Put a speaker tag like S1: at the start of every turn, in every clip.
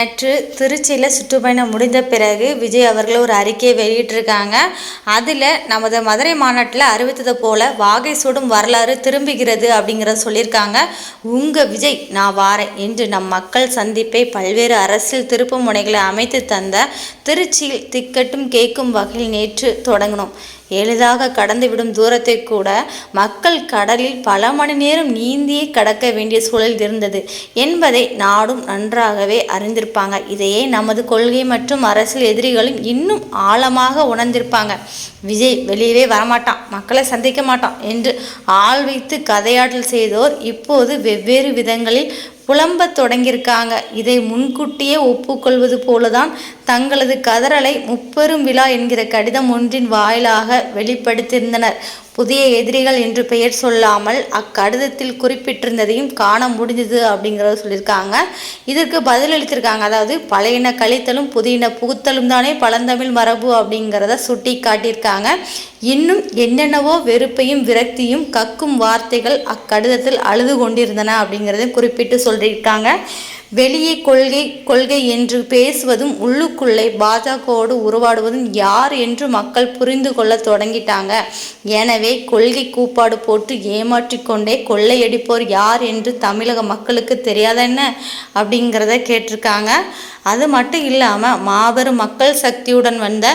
S1: நேற்று திருச்சியில் சுற்றுப்பயணம் முடிந்த பிறகு விஜய் அவர்கள் ஒரு அறிக்கையை வெளியிட்டிருக்காங்க. அதில் நமது மதுரை மாநாட்டில் அறிவித்தது போல வாகை சூடும் வரலாறு திரும்புகிறது அப்படிங்கிறத சொல்லியிருக்காங்க. உங்கள் விஜய் நான் வாரேன் என்று நம் மக்கள் சந்திப்பை பல்வேறு அரசியல் திருப்பு முனைகளை அமைத்து தந்த திருச்சியில் திக்கட்டும் கேட்கும் வகையில் நேற்று தொடங்கினோம். எளிதாக கடந்துவிடும் தூரத்தை கூட மக்கள் கடலில் பல மணி நேரம் நீந்தியே கடக்க வேண்டிய சூழல் இருந்தது. என்பதை நாடும் நன்றாகவே அறிந்திருப்பாங்க. இதையே நமது கொள்கை மற்றும் அரசியல் எதிரிகளும் இன்னும் ஆழமாக உணர்ந்திருப்பாங்க. விஜய் வெளியவே வரமாட்டான். மக்களை சந்திக்க மாட்டான் என்று ஆள் வைத்து கதையாடல் செய்தோர் இப்போது வெவ்வேறு விதங்களில் புலம்ப தொடங்கியிருக்காங்க. இதை முன்கூட்டியே ஒப்புக்கொள்வது போலதான் தங்களது கதறலை முப்பெரும் விழா என்கிற கடிதம் ஒன்றின் வாயிலாக வெளிப்படுத்தியிருந்தனர். புதிய எதிரிகள் என்று பெயர் சொல்லாமல் அக்கடிதத்தில் குறிப்பிட்டிருந்ததையும் காண முடிஞ்சது அப்படிங்கிறத சொல்லியிருக்காங்க. இதற்கு பதிலளித்திருக்காங்க. அதாவது பழையன கழித்தலும் புதியன புகுத்தலும் தானே பழந்தமிழ் மரபு அப்படிங்கிறத சுட்டி காட்டியிருக்காங்க இன்னும் என்னென்னவோ வெறுப்பையும் விரக்தியும் கக்கும் வார்த்தைகள் அக்கடிதத்தில் அழுது கொண்டிருந்தன அப்படிங்கிறதையும் குறிப்பிட்டு சொல்லியிருக்காங்க. வெளியே கொள்கை கொள்கை என்று பேசுவதும் உள்ளுக்குள்ளே பாஜகவோடு உருவாடுவதும் யார் என்று மக்கள் புரிந்து கொள்ள தொடங்கிட்டாங்க. எனவே கொள்கை கூப்பாடு போட்டு ஏமாற்றிக்கொண்டே கொள்ளையடிப்போர் யார் என்று தமிழக மக்களுக்கு தெரியாத என்ன அப்படிங்கிறத கேட்டிருக்காங்க. அது மட்டும் இல்லாமல் மாபெரும் மக்கள் சக்தியுடன் வந்த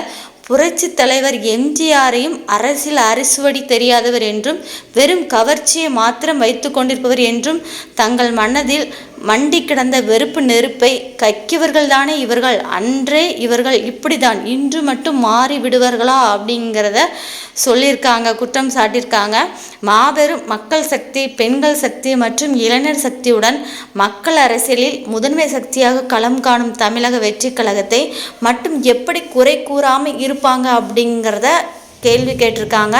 S1: புரட்சி தலைவர் எம்ஜிஆரையும் அரசியல் அரிசுவடி தெரியாதவர் என்றும் வெறும் கவர்ச்சியை மாத்திரம் வைத்து கொண்டிருப்பவர் என்றும் தங்கள் மனதில் மண்டி கிடந்த வெறுப்பு நெருப்பை கக்கியவர்கள்தானே இவர்கள்? அன்றே இவர்கள் இப்படிதான் இன்று மட்டும் மாறி விடுவார்களா அப்படிங்கிறத சொல்லியிருக்காங்க குற்றம் சாட்டியிருக்காங்க. மாபெரும் மக்கள் சக்தி பெண்கள் சக்தி மற்றும் இளைஞர் சக்தியுடன் மக்கள் அரசியலில் முதன்மை சக்தியாக களம் காணும் தமிழக வெற்றி கழகத்தை மட்டும் எப்படி குறை கூறாமல் இருப்பாங்க அப்படிங்கிறத கேள்வி கேட்டிருக்காங்க.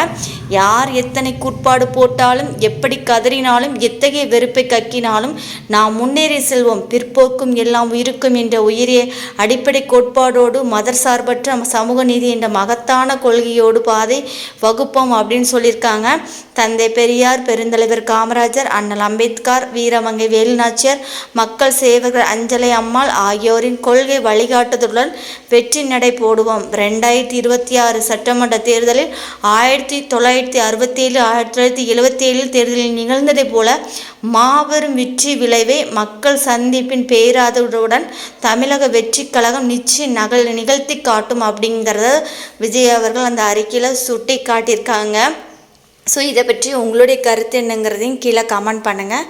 S1: யார் எத்தனை கூட்பாடு போட்டாலும் எப்படி கதறினாலும் எத்தகைய வெறுப்பை கக்கினாலும் நாம் முன்னேறி செல்வோம். பிற்போக்கும் எல்லாம் உயிருக்கும் என்ற உயிரிய அடிப்படை கோட்பாடோடு மதர் சார்பற்ற சமூக நீதி என்ற மகத்தான கொள்கையோடு பாதை வகுப்போம் அப்படின்னு சொல்லியிருக்காங்க. தந்தை பெரியார் பெருந்தலைவர் காமராஜர் அண்ணல் அம்பேத்கர் வீரமங்கை வேலுநாச்சியார் மக்கள் சேவகர் அஞ்சலை அம்மாள் ஆகியோரின் கொள்கை வழிகாட்டுதலுடன் வெற்றி நடை போடுவோம். ரெண்டாயிரத்தி இருபத்தி ஆறு சட்டமன்ற தேர்தல் தேர்தலில் ஆயிரத்தி தொள்ளாயிரத்தி அறுபத்தேழு ஆயிரத்தி தொள்ளாயிரத்தி எழுபத்தி ஏழில் தேர்தலில் நிகழ்ந்ததைப் போல மாபெரும் வெற்றி விளைவை மக்கள் சந்திப்பின் பேராதவுடன் தமிழக வெற்றி கழகம் நிச்சயம் நகல் நிகழ்த்தி காட்டும் அப்படிங்கிறத விஜய் அவர்கள் அந்த அறிக்கையில் சுட்டி காட்டியிருக்காங்க ஸோ இதை பற்றி உங்களுடைய கருத்து என்னங்கிறதையும் கீழே கமெண்ட் பண்ணுங்கள்